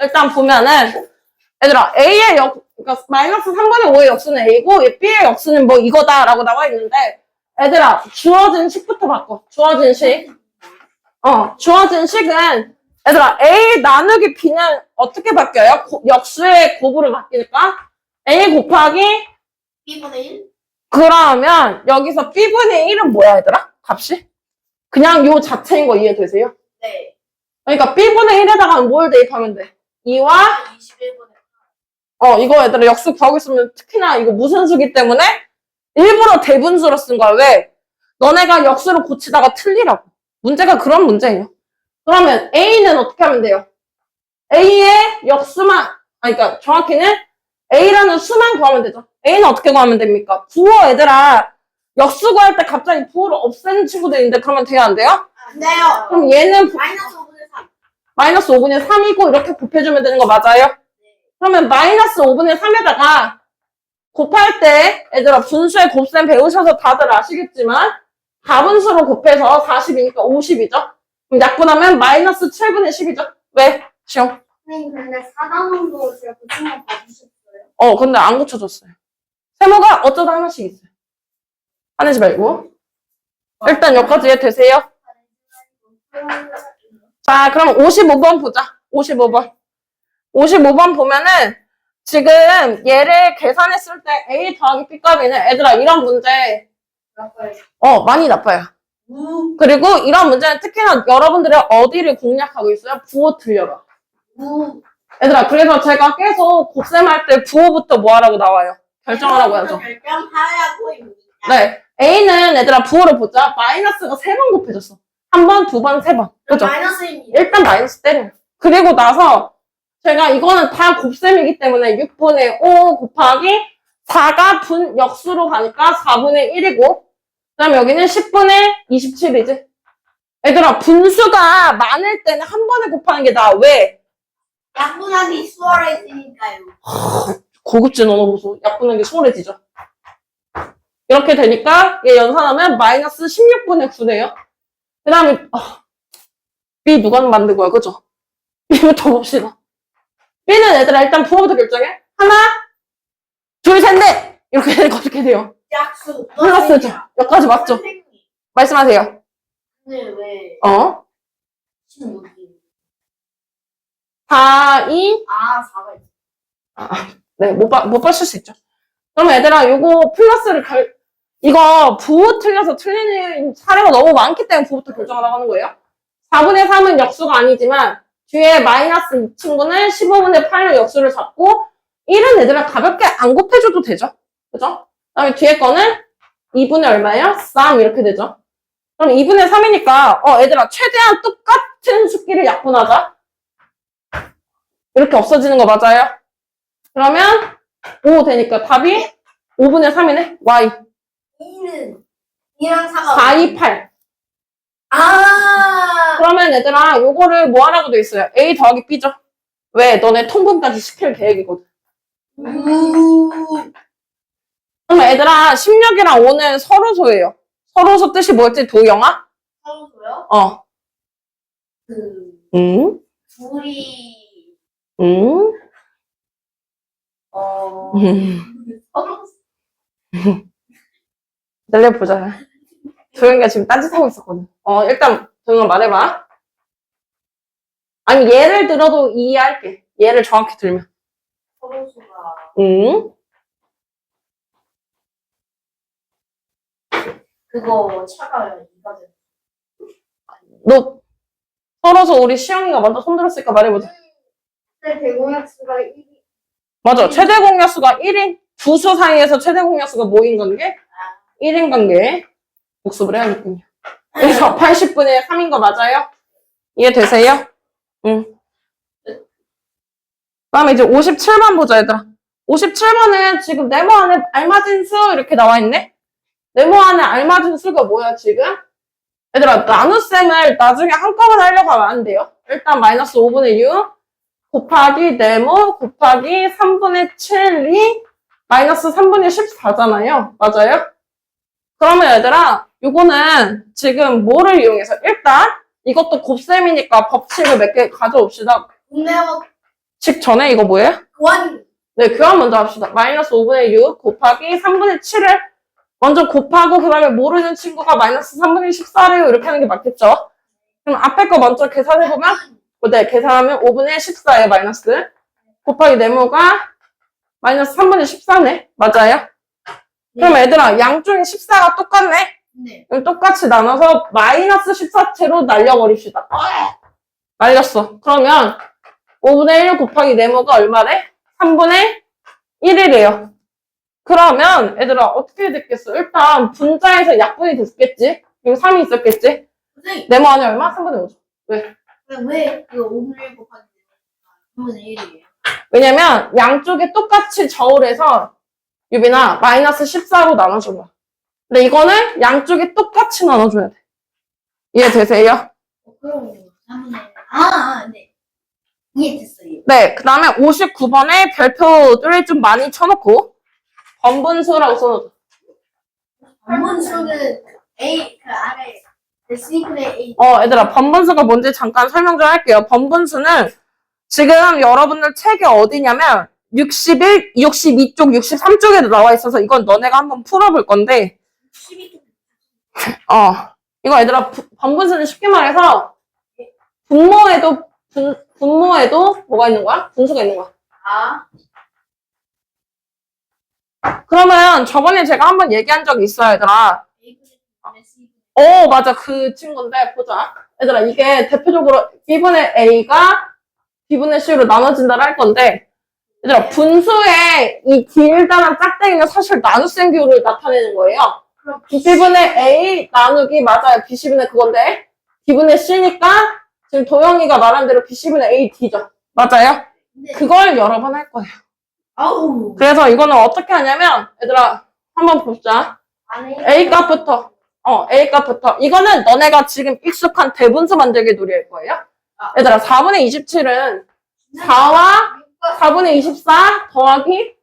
일단 보면은 얘들아 A의 역 그러니까 마이너스 3분의 5의 역수는 A고 B의 역수는 뭐 이거다라고 나와 있는데 얘들아 주어진 식부터 바꿔 주어진 식 어, 주어진 식은 얘들아 A 나누기 B는 어떻게 바뀌어요? 고- 역수의 곱으로 바뀌니까 A 곱하기 B분의 1? 그러면 여기서 B분의 1은 뭐야 얘들아? 값이? 그냥 요 자체인 거 이해되세요? 네. 그러니까 B분의 1에다가 뭘 대입하면 돼? 2와 21분의 어 이거 얘들아 역수 구하고 있으면 특히나 이거 무슨 수기 때문에 일부러 대분수로 쓴 거야 왜? 너네가 역수를 고치다가 틀리라고 문제가 그런 문제예요 그러면 A는 어떻게 하면 돼요? A의 역수만 아 그러니까 정확히는 A라는 수만 구하면 되죠 A는 어떻게 구하면 됩니까? 부호 얘들아 역수 구할 때 갑자기 부호를 없애는 친구들인데 그러면 돼요 안 돼요? 안 돼요. 그럼 얘는 부- 마이너스 5분의 3. 마이너스 5분의 3이고 이렇게 곱해주면 되는 거 맞아요? 그러면 마이너스 5분의 3에다가 곱할 때 얘들아 분수의 곱셈 배우셔서 다들 아시겠지만 가분수로 곱해서 40이니까 50이죠? 그럼 약분하면 마이너스 7분의 10이죠? 왜? 시험. 선생님, 근데 4단원도 제가 고친 거 봐주셨어요? 어 근데 안 고쳐줬어요. 세모가 어쩌다 하나씩 있어요. 화내지 말고. 일단 여기까지 이해되세요? 자, 그럼 55번 보자. 55번. 55번 보면은 지금 얘를 계산했을 때 A 더하기 B 값이는 애들아 이런 문제 어 많이 나빠요. 우, 그리고 이런 문제는 특히나 여러분들이 어디를 공략하고 있어요? 부호 틀려라. 우. 얘들아 그래서 제가 계속 곱셈할 때 부호부터 뭐 하라고 나와요? 결정하라고 하죠. 결정하라고입니다. 네. A는 얘들아 부호를 보자. 마이너스가 세 번 곱해졌어. 한 번, 두 번, 세 번. 그죠? 마이너스입니다. 일단 마이너스 때려요. 그리고 나서 제가 이거는 다 곱셈이기 때문에 6분의 5 곱하기 4가 분 역수로 가니까 4분의 1이고 그 다음에 여기는 10분의 27이지. 얘들아 분수가 많을 때는 한 번에 곱하는 게 나아. 왜? 약분하기 수월해지니까요. 고급진 언어 보소. 약분하기 수월해지죠. 이렇게 되니까 얘 연산하면 마이너스 16분의 9네요. 그 다음에 B 누가 만든 거야, 그죠? B부터 봅시다. B는 얘들아 일단 부호부터 결정해. 하나, 둘, 셋, 넷! 이렇게 어떻게 돼요? 약수. 플러스죠. 여기까지 맞죠? 선생님. 말씀하세요. 근데 왜 어? 16이? 4, 2, 아, 4가 있어. 네, 못, 봐, 못 봤을 수 있죠. 그러면 얘들아, 요거 플러스를 결, 이거 부호 틀려서 틀리는 사례가 너무 많기 때문에 부호부터 결정하라고 하는 거예요. 4분의 3은 역수가 아니지만, 뒤에 마이너스 이 친구는 15분의 8로 역수를 잡고, 1은 얘들아 가볍게 안 곱해줘도 되죠. 그죠? 그 다음에 뒤에 거는 2분의 얼마예요? 3 이렇게 되죠. 그럼 2분의 3이니까, 어, 얘들아, 최대한 똑같은 숫기를 약분하자. 이렇게 없어지는 거 맞아요? 그러면 5 되니까 답이 5분의 3이네. y 2는 2랑 4가 4, 2, 8. 아, 그러면 얘들아 요거를 뭐 하라고 돼 있어요? a 더하기 b죠. 왜? 너네 통분까지 시킬 계획이거든. 우. 그러면 얘들아 16이랑 5는 서로소예요. 서로소 뜻이 뭐였지? 도영아? 서로서요? 어. 그, 응? 둘이, 응? 어, 음. 서로, 내려보자. 도영이가 지금 딴짓하고 있었거든. 어, 일단 도영아 말해봐. 아니 예를 들어도 이해할게. 예를 정확히 들면. 서로서가 응? 그거 차가 이거 돼. 너 서로서 우리 시영이가 먼저 손들었으니까 말해보자. 네, 대공약수가 1이 맞아. 최대 공약수가 1인 두 수 사이에서 최대 공약수가 뭐인 관계? 1인 관계. 복습을 해야겠군요. 그래서 80분의 3인 거 맞아요? 이해되세요? 응. 그다음에 이제 57번 보자, 얘들아. 57번은 지금 네모 안에 알맞은 수 이렇게 나와 있네? 네모 안에 알맞은 수가 뭐야, 지금? 얘들아, 나눗셈을 나중에 한꺼번에 하려고 하면 안 돼요. 일단 마이너스 5분의 6 곱하기 네모 곱하기 3분의 7이 마이너스 3분의 14잖아요. 맞아요? 그러면 얘들아, 요거는 지금 뭐를 이용해서 일단 이것도 곱셈이니까 법칙을 몇 개 가져옵시다. 분해와 직전에 이거 뭐예요? 원. 네, 교환 먼저 합시다. 마이너스 5분의 6 곱하기 3분의 7을 먼저 곱하고 그 다음에 모르는 친구가 마이너스 3분의 14래요. 이렇게 하는 게 맞겠죠? 그럼 앞에 거 먼저 계산해보면 네, 계산하면 5분의 14예요, 마이너스. 곱하기 네모가 마이너스 3분의 14네. 맞아요? 그럼 애들아, 양쪽에 14가 똑같네? 네. 그럼 똑같이 나눠서 마이너스 14채로 날려버립시다. 날렸어. 그러면 5분의 1 곱하기 네모가 얼마래? 3분의 1이래요. 그러면 애들아 어떻게 됐겠어? 일단 분자에서 약분이 됐겠지? 여기 3이 있었겠지? 선생님, 네모 안에 얼마? 3분의 5죠. 왜, 왜 이거 5분의 1 곱하기 3분의 1이에요? 왜냐면 양쪽에 똑같이 저울해서 유빈아 마이너스 14로 나눠준 거야. 근데 이거는 양쪽에 똑같이 나눠줘야 돼. 이해되세요? 어, 그럼 3분의 1. 아, 아, 네. 이해됐어요. 네, 그 다음에 59번에 별표를 좀 많이 쳐놓고 번분수라고 써놓죠. 반문수는 A, 그 아래, 그 A. 어, 얘들아, 번분수가 뭔지 잠깐 설명 좀 할게요. 번분수는 지금 여러분들 책이 어디냐면 61, 62쪽, 63쪽에도 나와 있어서 이건 너네가 한번 풀어볼 건데 12쪽. 어, 이거 얘들아, 부- 번분수는 쉽게 말해서 분모에도, 분, 분모에도 뭐가 있는 거야? 분수가 있는 거야. 아, 그러면 저번에 제가 한번 얘기한 적이 있어요, 얘들아. 오, 맞아. 그 친구인데, 보자. 얘들아, 이게 대표적으로 B분의 A가 B분의 C로 나눠진다를 할 건데, 얘들아, 분수의 이 길다란 짝대기는 사실 나눗셈 기호를 나타내는 거예요. B분의 A 나누기, 맞아요. BC분의 그건데, B분의 C니까, 지금 도영이가 말한 대로 BC분의 A D죠. 맞아요? 네. 그걸 여러 번 할 거예요. 아우. 그래서 이거는 어떻게 하냐면, 얘들아, 한번. 안에 A 값부터. 어, A 값부터. 이거는 너네가 지금 익숙한 대분수 만들기 놀이일 거예요. 아. 얘들아, 4분의 27은 4와 4분의 24 더하기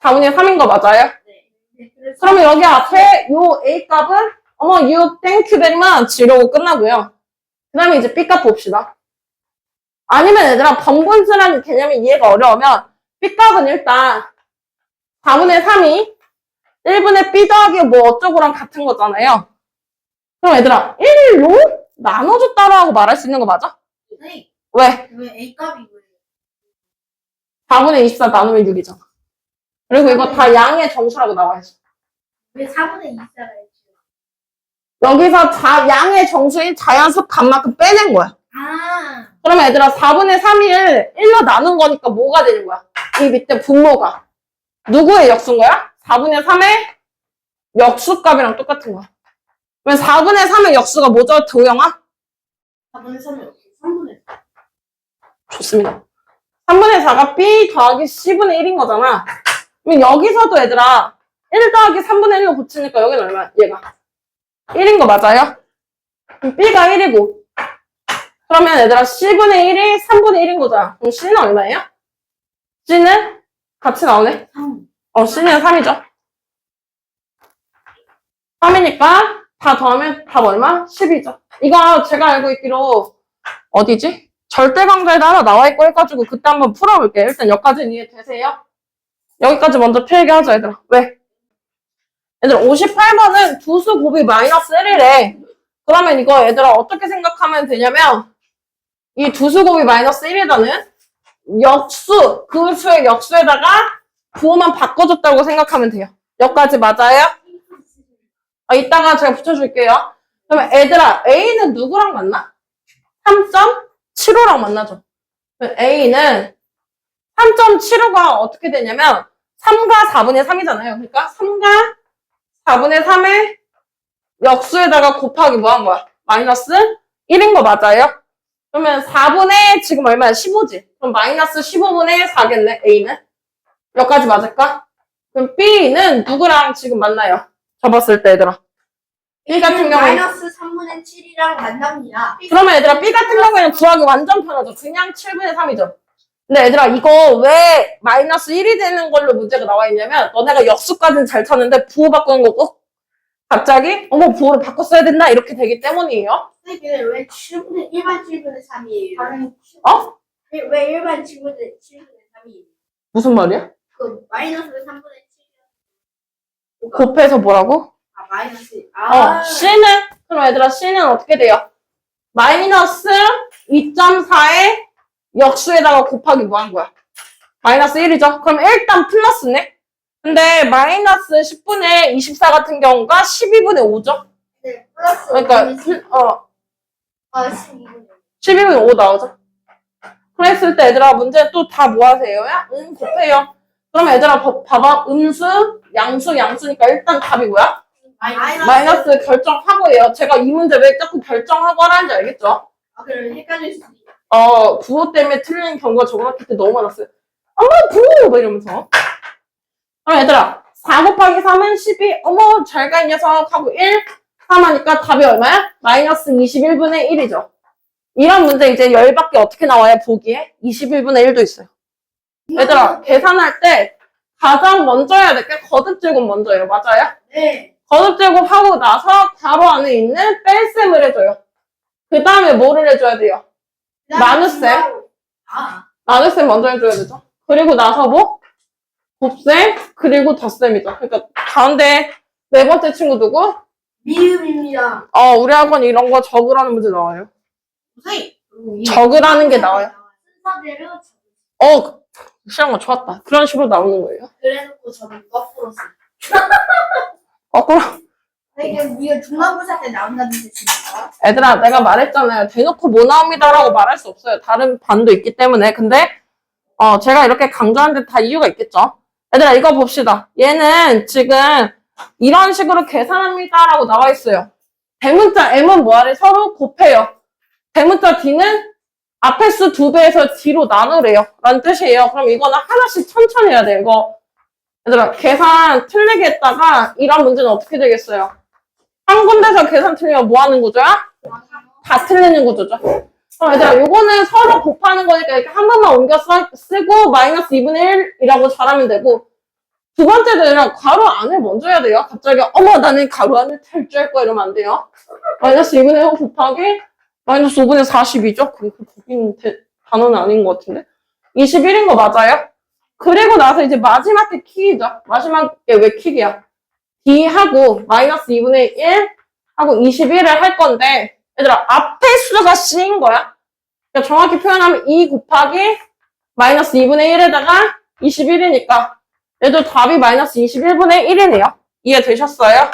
4분의 3인 거 맞아요? 네. 네. 그러면 여기 앞에 요 A 값은 어머, you thank you very much 이러고 끝나고요. 그 다음에 이제 B 값 봅시다. 아니면 얘들아, 번분수라는 개념이 이해가 어려우면 B 값은 일단 4분의 3이 1분의 B 더하기 뭐 어쩌고랑 같은 거잖아요. 그럼 얘들아, 1로 나눠줬다라고 말할 수 있는 거 맞아? 선생님, 왜? 왜 A 값이 뭐예요? 4분의 24 나누면 6이잖아. 그리고 이거 다 양의 정수라고 나와있어. 왜 4분의 2사가 있죠? 여기서 자, 양의 정수인 자연수 값만큼 빼낸 거야. 아, 그러면 얘들아 4분의 3을 1로 나눈 거니까 뭐가 되는 거야? 이 밑에 분모가. 누구의 역수인 거야? 4분의 3의 역수값이랑 똑같은 거야. 그러면 4분의 3의 역수가 뭐죠? 도영아? 4분의 3이 없어. 3분의 4. 좋습니다. 3분의 4가 B 더하기 C분의 1인 거잖아. 그럼 여기서도 얘들아 1 더하기 3분의 1로 고치니까 여기는 얼마야? 얘가 1인 거 맞아요? 그럼 B가 1이고 그러면 얘들아 C분의 1이 3분의 1인 거잖아. 그럼 C는 얼마예요? C는 같이 나오네. 3. 어, C는 3이죠. 3이니까 다 더하면 답 얼마? 10이죠. 이거 제가 알고 있기로 어디지? 절대강좌에도 하나 나와 있고 해가지고 그때 한번 풀어볼게요. 일단 여기까지는 이해 되세요? 여기까지 먼저 필기 하자, 얘들아. 왜? 얘들아, 58번은 두수 곱이 마이너스 1이래. 그러면 이거 얘들아 어떻게 생각하면 되냐면 이 두수 곱이 마이너스 1이다는 역수, 그 수의 역수에다가 부호만 바꿔줬다고 생각하면 돼요. 여기까지 맞아요? 아, 이따가 제가 붙여줄게요. 그러면 애들아, A는 누구랑 만나? 3.75랑 만나죠. A는 3.75가 어떻게 되냐면 3과 4분의 3이잖아요. 그러니까 3과 4분의 3의 역수에다가 곱하기 뭐 한 거야? 마이너스 1인 거 맞아요? 그러면 4분의 지금 얼마야? 15지. 그럼 마이너스 15분의 4겠네, A는. 여기까지 맞을까? 그럼 B는 누구랑 지금 만나요? 접었을 때 얘들아. B 같은 경우에 마이너스 3분의 7이랑 만납니다. 그러면 얘들아 B 같은 경우에는 구하기 완전 편하죠. 그냥 7분의 3이죠. 근데 얘들아 이거 왜 마이너스 1이 되는 걸로 문제가 나와 있냐면 너네가 역수까지는 잘 찾는데 부호 바꾸는 거고 갑자기 어머 부호를 바꿨어야 된다 이렇게 되기 때문이에요. 선생님, 왜 7분의 1만 7분의 3이에요? 어? 왜, 왜 일반 친구들 7분의 3이 무슨 말이야? 그 마이너스 3분의 7 곱해서 뭐라고? 아 마이너스 아 어, C는, 그럼 얘들아, C는 어떻게 돼요? 마이너스 2.4의 역수에다가 곱하기 뭐 한 거야? 마이너스 1이죠? 그럼 일단 플러스네? 근데 마이너스 10분의 24 같은 경우가 12분의 5죠? 네, 플러스 그러니까, 5분의 10. 플- 어, 아 12분의 12분의 5 나오죠? 그랬을 때 얘들아, 문제 또 다 뭐 하세요야? 응, 곱해요. 그럼 얘들아, 봐- 봐봐. 음수, 양수, 양수니까 일단 답이 뭐야? 마이너스 마이너스 결정하고예요. 제가 이 문제 왜 자꾸 결정하고 하라는지 알겠죠? 아 그럼 헷갈릴 수도 있어 어, 부호 때문에 틀리는 경우가 저번학기 때 너무 많았어요. 어머, 부호! 막 이러면서. 그럼 얘들아, 4 곱하기 3은 12. 어머, 잘 가, 이 녀석. 하고 1. 3 하니까 답이 얼마야? 마이너스 21분의 1이죠. 이런 문제 이제 열받게 어떻게 나와요, 보기에? 21분의 1도 있어요. 얘들아, 계산할 때 가장 먼저 해야 될 게 거듭 제곱 먼저예요. 맞아요? 네 거듭제곱 하고 나서 바로 안에 있는 뺄셈을 해줘요. 그 다음에 뭐를 해줘야 돼요? 마누스. 아 나눗셈 먼저 해줘야 되죠. 그리고 나서 뭐? 곱셈, 그리고 덧셈이죠. 그러니까 가운데 네 번째 친구 누구? 미음입니다 어, 우리 학원 이런 거 적으라는 문제 나와요. 선생님 적으라는 게 나와요. 순서대로 적- 어, 시간 거 좋았다. 그런 식으로 나오는 거예요. 그래놓고 저는 거꾸로 써 거꾸로. 이게 이게 중간고사 때 나온다는 뜻입니까? 애들아, 내가 말했잖아요. 대놓고 뭐 나옵니다라고 말할 수 없어요. 다른 반도 있기 때문에. 근데, 어, 제가 이렇게 강조하는 데다 이유가 있겠죠. 얘들아, 이거 봅시다. 얘는 지금 이런 식으로 계산합니다라고 나와 있어요. 대문자 M은 뭐하래? 서로 곱해요. 대문자 D는 앞에 수 두 배에서 D로 나누래요. 라는 뜻이에요. 그럼 이거는 하나씩 천천히 해야 돼요. 이거. 얘들아, 계산 틀리게 했다가 이런 문제는 어떻게 되겠어요? 한 군데서 계산 틀리면 뭐 하는 구조야? 다 틀리는 구조죠. 그럼 얘들아, 요거는 서로 곱하는 거니까 이렇게 한 번만 옮겨 써, 쓰고 마이너스 2분의 1이라고 잘하면 되고 두 얘들아, 괄호 안을 먼저 해야 돼요. 갑자기 어머 나는 괄호 안을 탈주할 거야 이러면 안 돼요. 마이너스 2분의 1 곱하기 마이너스 5분의 42죠? 그, 그, 거긴 대- 단어는 아닌 것 같은데. 21인 거 맞아요? 그리고 나서 이제 마지막 게 킥이죠. 마지막 게왜 킥이야? D하고 마이너스 2분의 1 하고 21을 할 건데 얘들아 앞에 수가 C인 거야. 그러니까 정확히 표현하면 2 곱하기 마이너스 2분의 1에다가 21이니까 얘들 답이 마이너스 21분의 1이네요. 이해되셨어요?